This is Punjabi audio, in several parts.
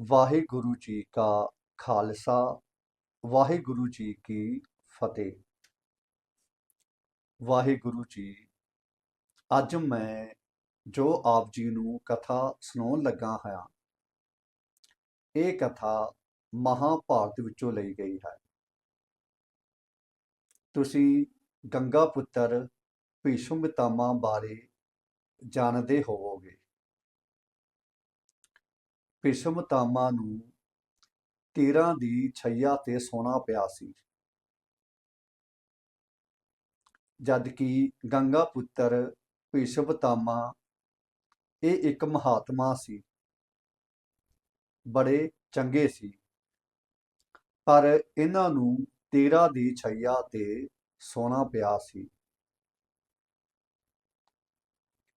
ਵਾਹਿਗੁਰੂ ਜੀ ਕਾ ਖਾਲਸਾ, ਵਾਹਿਗੁਰੂ ਜੀ ਕੀ ਫਤਿਹ। ਵਾਹਿਗੁਰੂ ਜੀ, ਅੱਜ ਮੈਂ ਜੋ ਆਪ ਜੀ ਨੂੰ ਕਥਾ ਸੁਣਾਉਣ ਲੱਗਾ ਹਾਂ, ਇਹ ਕਥਾ ਮਹਾਭਾਰਤ ਵਿੱਚੋਂ ਲਈ ਗਈ ਹੈ। ਤੁਸੀਂ ਗੰਗਾ ਪੁੱਤਰ ਭੀਸ਼ਮ ਪਿਤਾਮਾ ਬਾਰੇ ਜਾਣਦੇ ਹੋਵੋਗੇ। ਭੀਸ਼ਮ ਨੂੰ ਤੀਰਾਂ ਦੀ ਛਈਆ ਤੇ ਸੋਨਾ ਪਿਆ ਸੀ। ਜਦ ਕਿ ਗੰਗਾ ਪੁੱਤਰ ਭੀਸ਼ਮ ਇਹ ਇੱਕ ਮਹਾਤਮਾ ਸੀ, ਬੜੇ ਚੰਗੇ ਸੀ। ਪਰ ਇਹਨਾਂ ਨੂੰ ਤੀਰਾਂ ਦੀ ਛਈਆ ਤੇ ਸੋਨਾ ਪਿਆ ਸੀ।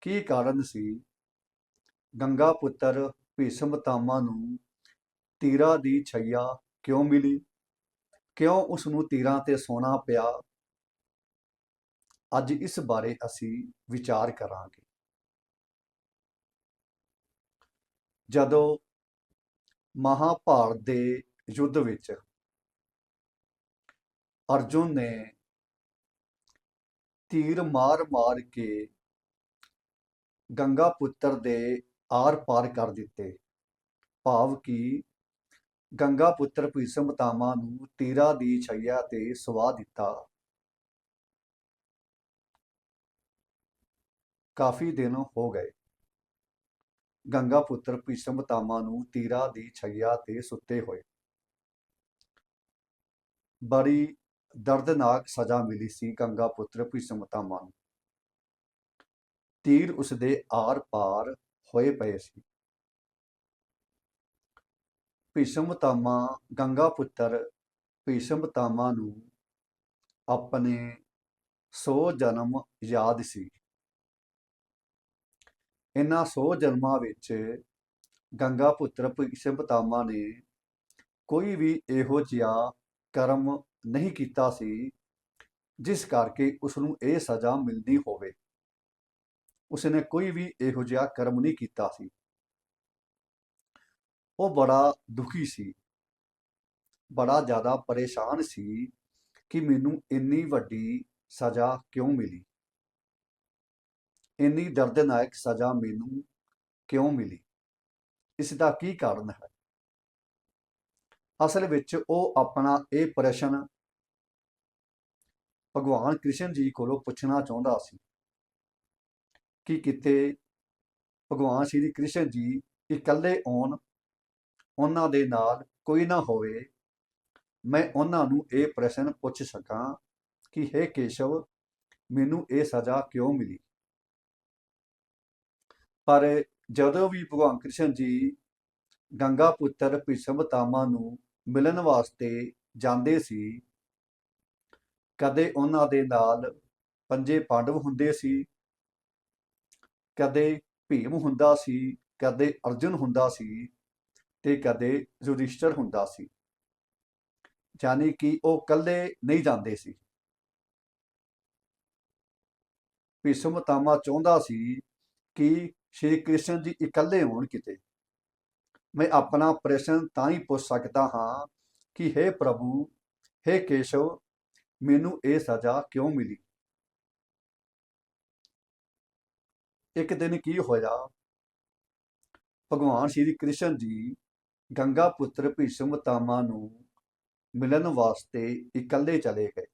ਕੀ ਕਾਰਨ ਸੀ? ਗੰਗਾ ਪੁੱਤਰ ਭੀਸ਼ਮ ਪਿਤਾਮਾ ਨੂੰ ਤੀਰਾਂ ਦੀ ਛਈਆ ਕਿਉਂ ਮਿਲੀ? ਕਿਉਂ ਉਸ ਨੂੰ ਤੀਰਾਂ ਤੇ ਸੋਨਾ ਪਿਆ? ਅੱਜ ਇਸ ਬਾਰੇ ਅਸੀਂ ਵਿਚਾਰ ਕਰਾਂਗੇ। ਜਦੋਂ ਮਹਾਭਾਰਤ ਦੇ ਯੁੱਧ ਵਿੱਚ ਅਰਜੁਨ ਨੇ ਤੀਰ ਮਾਰ-ਮਾਰ ਕੇ ਗੰਗਾ ਪੁੱਤਰ ਦੇ ਆਰ-ਪਾਰ ਕਰ ਦਿੱਤੇ। ਭਾਵ ਕਿ ਗੰਗਾ ਪੁੱਤਰ ਭੀਸ਼ਮ ਪਿਤਾਮਾ ਨੂੰ ਤੀਰਾ ਦੀ ਛਈਆ ਤੇ ਸਵਾ ਦਿੱਤਾ। ਕਾਫੀ ਦਿਨ ਹੋ ਗਏ। ਗੰਗਾ ਪੁੱਤਰ ਭੀਸ਼ਮ ਪਿਤਾਮਾ ਨੂੰ ਤੀਰਾ ਦੀ ਛਈਆ ਤੇ ਸੁੱਤੇ ਹੋਏ। ਬੜੀ ਦਰਦਨਾਕ ਸਜ਼ਾ ਮਿਲੀ ਸੀ ਗੰਗਾ ਪੁੱਤਰ ਭੀਸ਼ਮ ਪਿਤਾਮਾ ਨੂੰ। ਤੀਰ ਉਸਦੇ ਆਰ-ਪਾਰ ਹੋਏ ਪਏ ਸੀ। ਭੀਸ਼ਮ ਪਿਤਾਮਾ ਗੰਗਾ ਪੁੱਤਰ ਭੀਸ਼ਮ ਤਾਮਾ ਨੂੰ ਆਪਣੇ ਸੌ ਜਨਮ ਯਾਦ ਸੀ। ਇਹਨਾਂ ਸੌ ਜਨਮਾਂ ਵਿੱਚ ਗੰਗਾ ਪੁੱਤਰ ਭੀਸ਼ਮ ਪਿਤਾਮਾ ਨੇ ਕੋਈ ਵੀ ਇਹੋ ਜਿਹਾ ਕਰਮ ਨਹੀਂ ਕੀਤਾ ਸੀ, ਜਿਸ ਕਰਕੇ ਉਸ ਨੂੰ ਇਹ ਸਜ਼ਾ ਮਿਲਦੀ ਹੋਵੇ। ਉਸਨੇ ਕੋਈ ਵੀ ਇਹੋ ਜਿਹਾ ਕਰਮ ਨਹੀਂ ਕੀਤਾ ਸੀ। ਉਹ ਬੜਾ ਦੁਖੀ ਸੀ। ਬੜਾ ਜ਼ਿਆਦਾ ਪਰੇਸ਼ਾਨ ਸੀ ਕਿ ਮੈਨੂੰ ਇੰਨੀ ਵੱਡੀ ਸਜ਼ਾ ਕਿਉਂ ਮਿਲੀ? ਇੰਨੀ ਦਰਦਨਾਇਕ ਸਜ਼ਾ ਮੈਨੂੰ ਕਿਉਂ ਮਿਲੀ? ਇਸ ਦਾ ਕੀ ਕਾਰਨ ਹੈ? ਅਸਲ ਵਿੱਚ ਉਹ ਆਪਣਾ ਇਹ ਪ੍ਰਸ਼ਨ ਭਗਵਾਨ ਕ੍ਰਿਸ਼ਨ ਜੀ ਕੋਲੋਂ ਪੁੱਛਣਾ ਚਾਹੁੰਦਾ ਸੀ। ਕਿ ਕਿਤੇ? ਭਗਵਾਨ ਸ਼੍ਰੀ ਕ੍ਰਿਸ਼ਨ ਜੀ ਇਕੱਲੇ ਆਉਣ, ਉਹਨਾਂ ਦੇ ਨਾਲ ਕੋਈ ਨਾ ਹੋਵੇ। ਮੈਂ ਉਹਨਾਂ ਨੂੰ ਇਹ ਪ੍ਰਸ਼ਨ ਪੁੱਛ ਸਕਾਂ ਕਿ हे ਕੇਸ਼ਵ, ਮੈਨੂੰ ਇਹ ਸਜ਼ਾ ਕਿਉਂ ਮਿਲੀ? ਪਰ ਜਦੋਂ ਵੀ ਭਗਵਾਨ ਕ੍ਰਿਸ਼ਨ ਜੀ ਗੰਗਾ ਪੁੱਤਰ ਭੀਸ਼ਮ ਨੂੰ ਮਿਲਣ ਵਾਸਤੇ ਜਾਂਦੇ ਸੀ, ਕਦੇ ਉਹਨਾਂ ਦੇ ਨਾਲ ਪੰਜੇ ਪਾਂਡਵ ਹੁੰਦੇ ਸੀ ਕਦੇ ਭੀਮ ਹੁੰਦਾ ਸੀ, ਕਦੇ ਅਰਜੁਨ ਹੁੰਦਾ ਸੀ ਤੇ ਕਦੇ ਯੁਧਿਸ਼ਠਰ ਹੁੰਦਾ ਸੀ। ਯਾਨੀ ਕਿ ਉਹ ਇਕੱਲੇ ਨਹੀਂ ਜਾਂਦੇ ਸੀ। ਭੀਸ਼ਮ ਪਿਤਾਮਾ ਚਾਹੁੰਦਾ ਸੀ ਕਿ ਸ਼੍ਰੀ ਕ੍ਰਿਸ਼ਨ ਜੀ ਇਕੱਲੇ ਹੋਣ ਕਿਤੇ। ਮੈਂ ਆਪਣਾ ਪ੍ਰਸ਼ਨ ਤਾਂ ਹੀ ਪੁੱਛ ਸਕਦਾ ਹਾਂ ਕਿ हे ਪ੍ਰਭੂ हे ਕੇਸ਼ਵ, ਮੈਨੂੰ ਇਹ ਸਜ਼ਾ ਕਿਉਂ ਮਿਲੀ? ਇੱਕ ਦਿਨ ਕੀ ਹੋਇਆ? ਭਗਵਾਨ ਸ਼੍ਰੀ ਕ੍ਰਿਸ਼ਨ ਜੀ ਗੰਗਾ ਪੁੱਤਰ ਭੀਸ਼ਮ ਪਿਤਾਮਾ ਨੂੰ ਮਿਲਣ ਵਾਸਤੇ ਇਕੱਲੇ ਚਲੇ ਗਏ।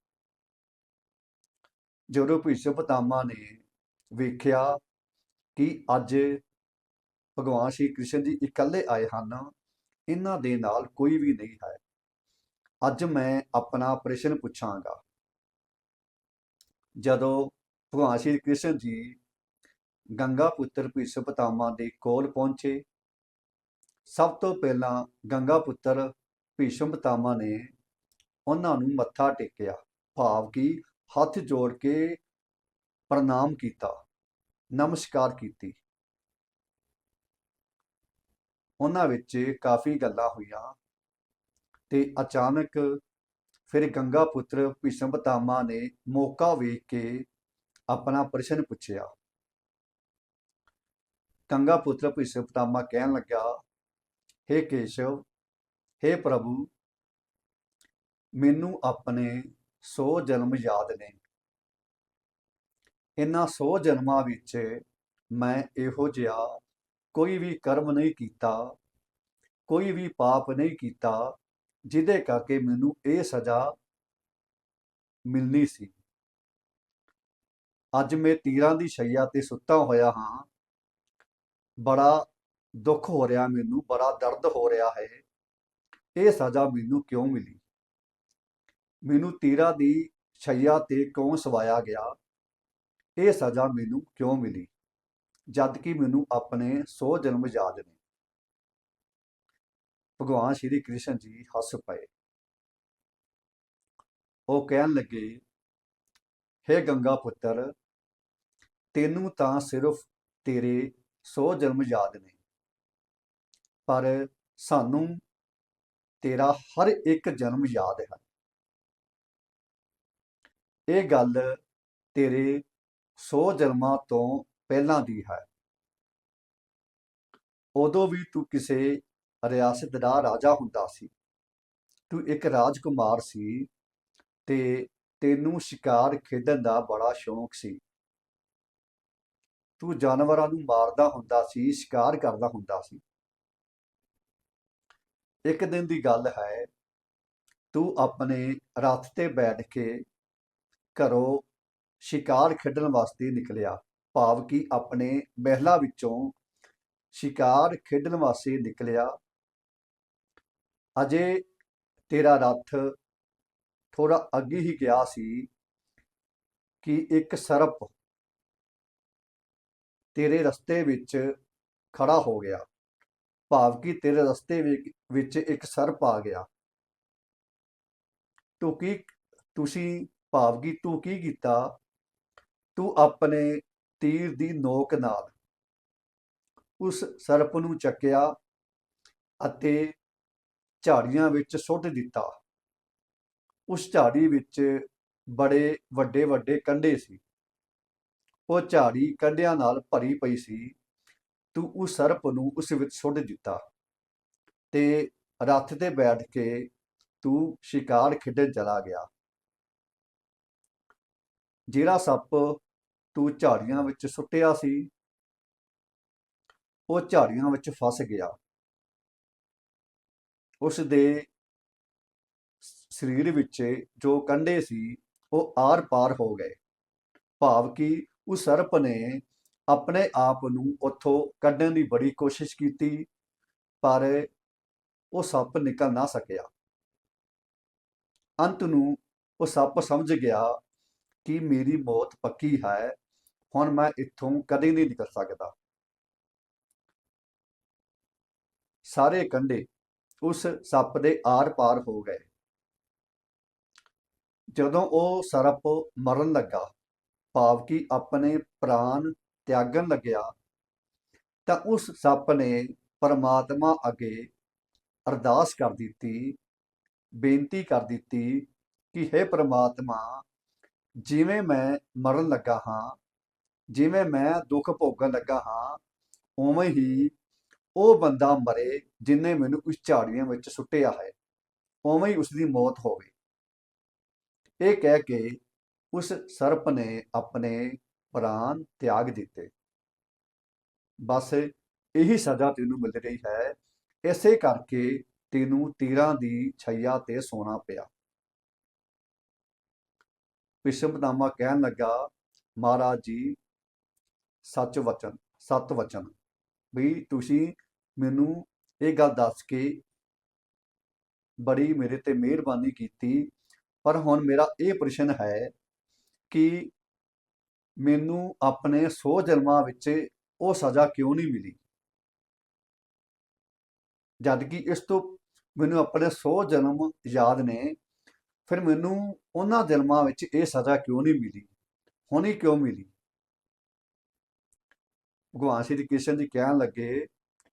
ਜਦੋਂ ਭੀਸ਼ਮ ਪਿਤਾਮਾ ਨੇ ਵੇਖਿਆ ਕਿ ਅੱਜ ਭਗਵਾਨ ਸ਼੍ਰੀ ਕ੍ਰਿਸ਼ਨ ਜੀ ਇਕੱਲੇ ਆਏ ਹਨ, ਇਹਨਾਂ ਦੇ ਨਾਲ ਕੋਈ ਵੀ ਨਹੀਂ ਹੈ। ਅੱਜ ਮੈਂ ਆਪਣਾ ਪ੍ਰਸ਼ਨ ਪੁੱਛਾਂਗਾ। ਜਦੋਂ ਭਗਵਾਨ ਸ਼੍ਰੀ ਕ੍ਰਿਸ਼ਨ ਜੀ ਗੰਗਾ ਪੁੱਤਰ ਭੀਸ਼ਮ ਪਿਤਾਮਾ ਦੇ ਕੋਲ ਪਹੁੰਚੇ। ਸਭ ਤੋਂ ਪਹਿਲਾਂ ਗੰਗਾ ਪੁੱਤਰ ਭੀਸ਼ਮ ਪਿਤਾਮਾ ਨੇ ਉਹਨਾਂ ਨੂੰ ਮੱਥਾ ਟੇਕਿਆ। ਭਾਵ ਕਿ ਹੱਥ ਜੋੜ ਕੇ ਪ੍ਰਣਾਮ ਕੀਤਾ, ਨਮਸਕਾਰ ਕੀਤੀ। ਉਹਨਾਂ ਵਿੱਚ ਕਾਫੀ ਗੱਲਾਂ ਹੋਈਆਂ ਤੇ ਅਚਾਨਕ ਫਿਰ ਗੰਗਾ ਪੁੱਤਰ ਭੀਸ਼ਮ ਪਿਤਾਮਾ ਨੇ ਮੌਕਾ ਵੇਖ ਕੇ ਆਪਣਾ ਪ੍ਰਸ਼ਨ ਪੁੱਛਿਆ। ਕੰਗਾ ਪੁੱਤਰ ਭੀਸ਼ਮ ਪਿਤਾਮਾ ਕਹਿਣ ਲੱਗਾ हे ਕੇਸ਼ਵ हे ਪ੍ਰਭੂ, ਮੈਨੂੰ ਆਪਣੇ 100 ਜਨਮ ਯਾਦ ਨੇ। ਇਹਨਾਂ 100 ਜਨਮਾਂ ਵਿੱਚ ਮੈਂ ਇਹੋ ਜਿਹਾ ਕੋਈ ਵੀ ਕਰਮ ਨਹੀਂ ਕੀਤਾ, ਕੋਈ ਵੀ ਪਾਪ ਨਹੀਂ ਕੀਤਾ, ਜਿਹਦੇ ਕਰਕੇ ਮੈਨੂੰ ਇਹ ਸਜ਼ਾ ਮਿਲਣੀ ਸੀ। ਅੱਜ ਮੈਂ ਤੀਰਾਂ ਦੀ ਸ਼ਈਆ ਤੇ ਸੁੱਤਾ ਹੋਇਆ ਹਾਂ ਬੜਾ ਦੁੱਖ ਹੋ ਰਿਹਾ ਮੈਨੂੰ, ਬੜਾ ਦਰਦ ਹੋ ਰਿਹਾ ਹੈ। ਇਹ ਸਜ਼ਾ ਮੈਨੂੰ ਕਿਉਂ ਮਿਲੀ? ਮੈਨੂੰ ਤੀਰਾਂ ਦੀ ਸ਼ਈਆ ਤੇ ਕਿਉਂ ਸਵਾਇਆ ਗਿਆ? ਇਹ ਸਜ਼ਾ ਮੈਨੂੰ ਕਿਉਂ ਮਿਲੀ? ਜਦ ਕਿ ਮੈਨੂੰ ਆਪਣੇ 100 ਜਨਮ ਯਾਦ ਨੇ। ਭਗਵਾਨ ਸ਼੍ਰੀ ਕ੍ਰਿਸ਼ਨ ਜੀ ਹੱਸ ਪਏ। ਉਹ ਕਹਿਣ ਲੱਗੇ हे ਗੰਗਾ ਪੁੱਤਰ, ਤੈਨੂੰ ਤਾਂ ਸਿਰਫ ਤੇਰੇ 100 ਜਨਮ ਯਾਦ ਨੇ। ਪਰ ਸਾਨੂੰ ਤੇਰਾ ਹਰ ਇੱਕ ਜਨਮ ਯਾਦ ਹੈ। ਇਹ ਗੱਲ ਤੇਰੇ 100 ਜਨਮਾਂ ਤੋਂ ਪਹਿਲਾਂ ਦੀ ਹੈ। ਉਦੋਂ ਵੀ ਤੂੰ ਕਿਸੇ ਰਿਆਸਤ ਦਾ ਰਾਜਾ ਹੁੰਦਾ ਸੀ। ਤੂੰ ਇੱਕ ਰਾਜਕੁਮਾਰ ਸੀ ਤੇ ਤੈਨੂੰ ਸ਼ਿਕਾਰ ਖੇਡਣ ਦਾ ਬੜਾ ਸ਼ੌਂਕ ਸੀ। ਤੂੰ ਜਾਨਵਰਾਂ ਨੂੰ ਮਾਰਦਾ ਹੁੰਦਾ ਸੀ, ਸ਼ਿਕਾਰ ਕਰਦਾ ਹੁੰਦਾ ਸੀ। ਇੱਕ ਦਿਨ ਦੀ ਗੱਲ ਹੈ, ਤੂੰ ਆਪਣੇ ਰੱਥ ਤੇ ਬੈਠ ਕੇ ਘਰੋਂ ਸ਼ਿਕਾਰ ਖੇਡਣ ਵਾਸਤੇ ਨਿਕਲਿਆ। ਭਾਵ ਕਿ ਆਪਣੇ ਮਹਿਲਾ ਵਿੱਚੋਂ ਸ਼ਿਕਾਰ ਖੇਡਣ ਵਾਸਤੇ ਨਿਕਲਿਆ। ਅਜੇ ਤੇਰਾ ਰੱਥ ਥੋੜਾ ਅੱਗੇ ਹੀ ਗਿਆ ਸੀ ਕਿ ਇੱਕ ਸਰਪ ਤੇਰੇ ਰਸਤੇ ਵਿੱਚ ਖੜਾ ਹੋ ਗਿਆ। ਭਾਵ ਕਿ ਤੇਰੇ ਰਸਤੇ ਵਿੱਚ- ਵਿੱਚ ਇੱਕ ਸਰਪ ਆ ਗਿਆ। ਤੂੰ ਕੀ, ਤੁਸੀਂ ਭਾਵ ਕਿ ਤੂੰ ਕੀ ਕੀਤਾ? ਤੂੰ ਆਪਣੇ ਤੀਰ ਦੀ ਨੋਕ ਨਾਲ ਉਸ ਸਰਪ ਨੂੰ ਚੱਕਿਆ ਅਤੇ ਝਾੜੀਆਂ ਵਿੱਚ ਸੁੱਟ ਦਿੱਤਾ। ਉਸ ਝਾੜੀ ਵਿੱਚ ਬੜੇ ਵੱਡੇ ਵੱਡੇ ਕੰਡੇ ਸੀ। ਉਹ ਝਾੜੀ ਕੰਡਿਆਂ ਨਾਲ ਭਰੀ ਪਈ ਸੀ। ਤੂੰ ਉਸ ਸਰਪ ਨੂੰ ਉਸ ਵਿੱਚ ਸੁੱਟ ਦਿੱਤਾ ਤੇ ਰੱਥ ਤੇ ਬੈਠ ਕੇ ਤੂੰ ਸ਼ਿਕਾਰ ਖੇਡਣ ਚਲਾ ਗਿਆ। ਜਿਹੜਾ ਸੱਪ ਤੂੰ ਝਾੜੀਆਂ ਵਿੱਚ ਸੁੱਟਿਆ ਸੀ, ਉਹ ਝਾੜੀਆਂ ਵਿੱਚ ਫਸ ਗਿਆ। ਉਸ ਦੇ ਸਰੀਰ ਵਿੱਚ ਜੋ ਕੰਡੇ ਸੀ, ਉਹ ਆਰ-ਪਾਰ ਹੋ ਗਏ। ਭਾਵ ਕਿ ਉਹ ਸਰਪ ਨੇ ਆਪਣੇ ਆਪ ਨੂੰ ਉੱਥੋਂ ਕੱਢਣ ਦੀ ਬੜੀ ਕੋਸ਼ਿਸ਼ ਕੀਤੀ, ਪਰ ਉਹ ਸੱਪ ਨਿਕਲ ਨਾ ਸਕਿਆ। ਅੰਤ ਨੂੰ ਉਹ ਸੱਪ ਸਮਝ ਗਿਆ ਕਿ ਮੇਰੀ ਮੌਤ ਪੱਕੀ ਹੈ, ਹੁਣ ਮੈਂ ਇੱਥੋਂ ਕਦੇ ਨਹੀਂ ਨਿਕਲ ਸਕਦਾ। ਸਾਰੇ ਕੰਡੇ ਉਸ ਸੱਪ ਦੇ ਆਰ-ਪਾਰ ਹੋ ਗਏ। ਜਦੋਂ ਉਹ ਸਰਪ ਮਰਨ ਲੱਗਾ ਭਾਵ ਕਿ ਆਪਣੇ ਪ੍ਰਾਣ ਤਿਆਗਣ ਲੱਗਿਆ, ਤਾਂ ਉਸ ਸੱਪ ਨੇ ਪਰਮਾਤਮਾ ਅੱਗੇ ਅਰਦਾਸ ਕਰ ਦਿੱਤੀ, ਬੇਨਤੀ ਕਰ ਦਿੱਤੀ ਕਿ हे ਪਰਮਾਤਮਾ, ਜਿਵੇਂ ਮੈਂ ਮਰਨ ਲੱਗਾ ਹਾਂ, ਜਿਵੇਂ ਮੈਂ ਦੁੱਖ ਭੋਗਣ ਲੱਗਾ ਹਾਂ, ਉਵੇਂ ਹੀ ਉਹ ਬੰਦਾ ਮਰੇ ਜਿਨੇ ਮੈਨੂੰ ਉਸ ਝਾੜੀਆਂ ਵਿੱਚ ਸੁੱਟਿਆ ਹੈ, ਉਵੇਂ ਹੀ ਉਸ ਦੀ ਮੌਤ ਹੋਵੇ। ਇਹ ਕਹਿ ਕੇ ਉਸ ਸਰਪ ਨੇ ਆਪਣੇ ਪ੍ਰਾਣ ਤਿਆਗ ਦਿੱਤੇ। ਬਸ ਇਹੀ ਸਜ਼ਾ ਤੈਨੂੰ ਮਿਲ ਰਹੀ ਹੈ। ਇਸੇ ਕਰਕੇ ਤੈਨੂੰ ਤੀਰਾਂ ਦੀ ਛਈਆ ਤੇ ਸੋਣਾ ਪਿਆ। ਵਿਸ਼ਵਨਾਮਾ ਕਹਿਣ ਲੱਗਾ, ਮਹਾਰਾਜ ਜੀ, ਸੱਚ ਵਚਨ, ਸਤ ਵਚਨ। ਵੀ ਤੁਸੀਂ ਮੈਨੂੰ ਇਹ ਗੱਲ ਦੱਸ ਕੇ ਬੜੀ ਮੇਰੇ ਤੇ ਮਿਹਰਬਾਨੀ ਕੀਤੀ, ਪਰ ਹੁਣ ਮੇਰਾ ਇਹ ਪ੍ਰਸ਼ਨ ਹੈ ਕਿ ਮੈਨੂੰ ਆਪਣੇ 100 ਜਨਮਾਂ ਵਿੱਚ ਉਹ ਸਜ਼ਾ ਕਿਉਂ ਨਹੀਂ ਮਿਲੀ? ਜਦ ਕਿ ਇਸ ਤੋਂ ਮੈਨੂੰ ਆਪਣੇ 100 ਜਨਮ ਯਾਦ ਨੇ, ਫਿਰ ਮੈਨੂੰ ਉਹਨਾਂ ਜਨਮਾਂ ਵਿੱਚ ਇਹ ਸਜ਼ਾ ਕਿਉਂ ਨਹੀਂ ਮਿਲੀ? ਹੁਣ ਕਿਉਂ ਮਿਲੀ? ਭਗਵਾਨ ਸ਼੍ਰੀ ਕ੍ਰਿਸ਼ਨ ਜੀ ਕਹਿਣ ਲੱਗੇ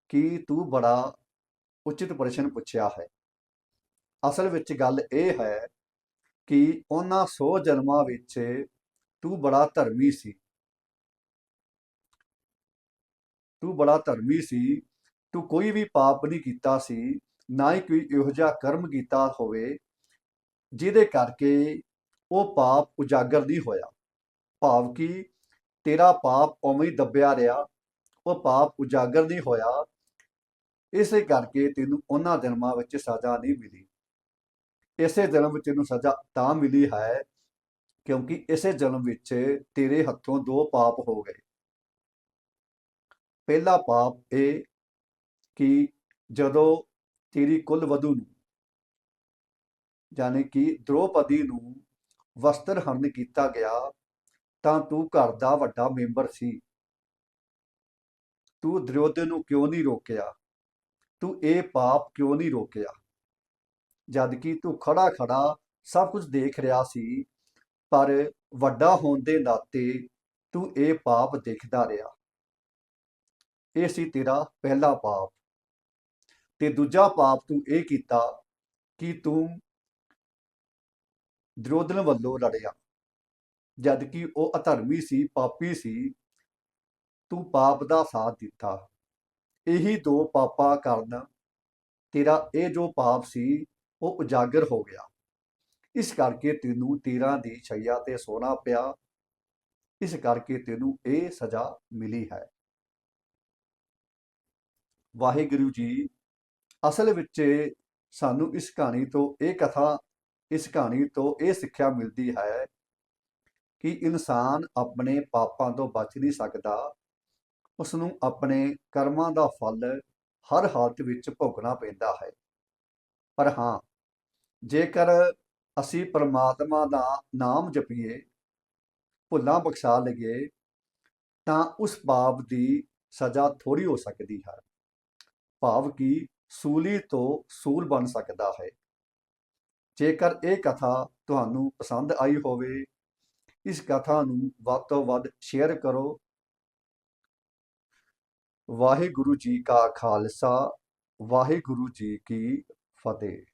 ਕਿ ਤੂੰ ਬੜਾ ਉਚਿਤ ਪ੍ਰਸ਼ਨ ਪੁੱਛਿਆ ਹੈ। ਅਸਲ ਵਿੱਚ ਗੱਲ ਇਹ ਹੈ ਕਿ ਉਹਨਾਂ 100 ਜਨਮਾਂ ਵਿੱਚ ਤੂੰ ਬੜਾ ਧਰਮੀ ਸੀ। ਤੂੰ ਬੜਾ ਧਰਮੀ ਸੀ। ਤੂੰ ਕੋਈ ਵੀ ਪਾਪ ਨਹੀਂ ਕੀਤਾ ਸੀ, ਨਾ ਹੀ ਕੋਈ ਇਹੋ ਜਿਹਾ ਕਰਮ ਕੀਤਾ ਹੋਵੇ, ਜਿਹਦੇ ਕਰਕੇ ਉਹ ਪਾਪ ਉਜਾਗਰ ਨਹੀਂ ਹੋਇਆ। ਭਾਵ ਕਿ ਤੇਰਾ ਪਾਪ ਉਵੇਂ ਹੀ ਦੱਬਿਆ ਰਿਹਾ, ਉਹ ਪਾਪ ਉਜਾਗਰ ਨਹੀਂ ਹੋਇਆ। ਇਸੇ ਕਰਕੇ ਤੈਨੂੰ ਉਹਨਾਂ ਜਨਮਾਂ ਵਿੱਚ ਸਜ਼ਾ ਨਹੀਂ ਮਿਲੀ। ਇਸੇ ਜਨਮ ਵਿੱਚ ਤੈਨੂੰ ਸਜ਼ਾ ਤਾਂ ਮਿਲੀ ਹੈ ਕਿਉਂਕਿ ਇਸੇ ਜਨਮ ਵਿੱਚ ਤੇਰੇ ਹੱਥੋਂ ਦੋ ਪਾਪ ਹੋ ਗਏ। ਪਹਿਲਾ ਪਾਪ ਇਹ ਕਿ ਜਦੋਂ ਤੇਰੀ ਕੁੱਲ ਵਧੂ ਨੂੰ, ਯਾਨੀ ਕਿ ਦ੍ਰੋਪਦੀ ਨੂੰ ਵਸਤਰ ਹਰਨ ਕੀਤਾ ਗਿਆ, ਤਾਂ ਤੂੰ ਘਰ ਦਾ ਵੱਡਾ ਮੈਂਬਰ ਸੀ। ਤੂੰ ਦੁਰਯੋਧਨ ਨੂੰ ਕਿਉਂ ਨਹੀਂ ਰੋਕਿਆ? ਤੂੰ ਇਹ ਪਾਪ ਕਿਉਂ ਨਹੀਂ ਰੋਕਿਆ? ਜਦ ਕਿ ਤੂੰ ਖੜਾ ਖੜਾ ਸਭ ਕੁਝ ਦੇਖ ਰਿਹਾ ਸੀ, ਪਰ ਵੱਡਾ ਹੋਣ ਦੇ ਨਾਤੇ ਤੂੰ ਇਹ ਪਾਪ ਦੇਖਦਾ ਰਿਹਾ। ਇਹ ਸੀ ਤੇਰਾ ਪਹਿਲਾ ਪਾਪ। ਤੇ ਦੂਜਾ ਪਾਪ ਤੂੰ ਇਹ ਕੀਤਾ ਕਿ ਤੂੰ ਦੁਰਯੋਧਨ ਵੱਲੋਂ ਲੜਿਆ। ਜਦ ਕਿ ਉਹ ਅਧਰਮੀ ਸੀ, ਪਾਪੀ ਸੀ, ਤੂੰ ਪਾਪ ਦਾ ਸਾਥ ਦਿੱਤਾ। ਇਹੀ ਦੋ ਪਾਪਾਂ ਕਾਰਨ ਤੇਰਾ ਇਹ ਜੋ ਪਾਪ ਸੀ ਉਹ ਉਜਾਗਰ ਹੋ ਗਿਆ। ਇਸ ਕਰਕੇ ਤੈਨੂੰ ਤੀਰਾਂ ਦੀ ਛਈਆ ਤੇ ਸੋਨਾ ਪਿਆ। ਇਸ ਕਰਕੇ ਤੈਨੂੰ ਇਹ ਸਜ਼ਾ ਮਿਲੀ ਹੈ। ਵਾਹਿਗੁਰੂ ਜੀ, ਅਸਲ ਵਿੱਚ ਸਾਨੂੰ ਇਸ ਕਹਾਣੀ ਤੋਂ ਇਹ ਕਥਾ, ਇਸ ਕਹਾਣੀ ਤੋਂ ਇਹ ਸਿੱਖਿਆ ਮਿਲਦੀ ਹੈ ਕਿ ਇਨਸਾਨ ਆਪਣੇ ਪਾਪਾਂ ਤੋਂ ਬਚ ਨਹੀਂ ਸਕਦਾ। ਉਸ ਨੂੰ ਆਪਣੇ ਕਰਮਾਂ ਦਾ ਫਲ ਹਰ ਹਾਲਤ ਵਿੱਚ ਭੋਗਣਾ ਪੈਂਦਾ ਹੈ। ਪਰ ਹਾਂ ਜੇਕਰ ਅਸੀਂ ਪਰਮਾਤਮਾ ਦਾ ਨਾਮ ਜਪੀਏ, ਭੁੱਲਾਂ ਬਖਸ਼ਾ ਲਈਏ, ਤਾਂ ਉਸ ਪਾਪ ਦੀ ਸਜ਼ਾ ਥੋੜੀ ਹੋ ਸਕਦੀ ਹੈ। ਭਾਵ ਕਿ ਸੂਲੀ ਤੋਂ ਸੂਲ ਬਣ ਸਕਦਾ ਹੈ। ਜੇਕਰ ਇਹ ਕਥਾ ਤੁਹਾਨੂੰ ਪਸੰਦ ਆਈ ਹੋਵੇ, ਇਸ ਕਥਾ ਨੂੰ ਵੱਧ ਤੋਂ ਵੱਧ ਸ਼ੇਅਰ ਕਰੋ। ਵਾਹਿਗੁਰੂ ਜੀ ਕਾ ਖਾਲਸਾ, ਵਾਹਿਗੁਰੂ ਜੀ ਕੀ ਫਤਿਹ।